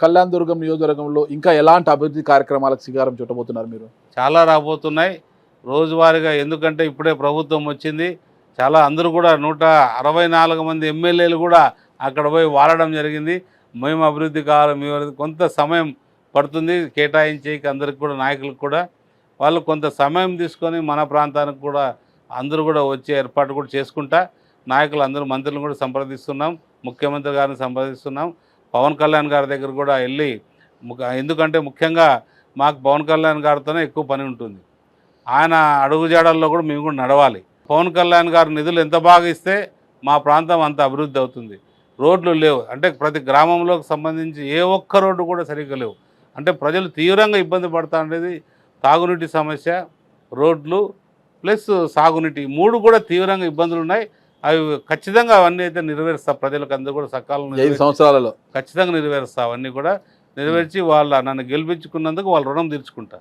కళ్యాణ్ దుర్గం నియోజకవర్గంలో ఇంకా ఎలాంటి అభివృద్ధి కార్యక్రమాలకు శ్రీకారం చుట్టబోతున్నారు మీరు? చాలా రాబోతున్నాయి. రోజువారీగా ఎందుకంటే ఇప్పుడే ప్రభుత్వం వచ్చింది. చాలా అందరూ కూడా నూట అరవై నాలుగు మంది ఎమ్మెల్యేలు కూడా అక్కడ పోయి వాడడం జరిగింది. మేము అభివృద్ధి కావాలి మీ కొంత సమయం పడుతుంది కేటాయించేకి అందరికి కూడా నాయకులకు కూడా. వాళ్ళు కొంత సమయం తీసుకొని మన ప్రాంతానికి కూడా అందరూ కూడా వచ్చే ఏర్పాటు కూడా చేసుకుంటా నాయకులు అందరూ మంత్రులను కూడా సంప్రదిస్తున్నాం ముఖ్యమంత్రి గారిని సంప్రదిస్తున్నాం. పవన్ కళ్యాణ్ గారి దగ్గర కూడా వెళ్ళి ఎందుకంటే ముఖ్యంగా మాకు పవన్ కళ్యాణ్ గారితోనే ఎక్కువ పని ఉంటుంది. ఆయన అడుగుజాడల్లో కూడా మేము కూడా నడవాలి. పవన్ కళ్యాణ్ గారు నిధులు ఎంత బాగా ఇస్తే మా ప్రాంతం అంత అభివృద్ధి అవుతుంది. రోడ్లు లేవు. అంటే ప్రతి గ్రామంలోకి సంబంధించి ఏ ఒక్క రోడ్డు కూడా సరిగ్గా లేవు. అంటే ప్రజలు తీవ్రంగా ఇబ్బంది పడతా ఉండేది తాగునీటి సమస్య రోడ్లు ప్లస్ సాగునీటి. మూడు కూడా తీవ్రంగా ఇబ్బందులు ఉన్నాయి అవి ఖచ్చితంగా అవన్నీ అయితే నెరవేరుస్తా. ప్రజలకు అందరూ కూడా సకాలంలో ఐదు సంవత్సరాలలో. ఖచ్చితంగా నెరవేరుస్తా. అవన్నీ కూడా నెరవేర్చి వాళ్ళ నన్ను గెలిపించుకున్నందుకు వాళ్ళ రుణం తీర్చుకుంటా.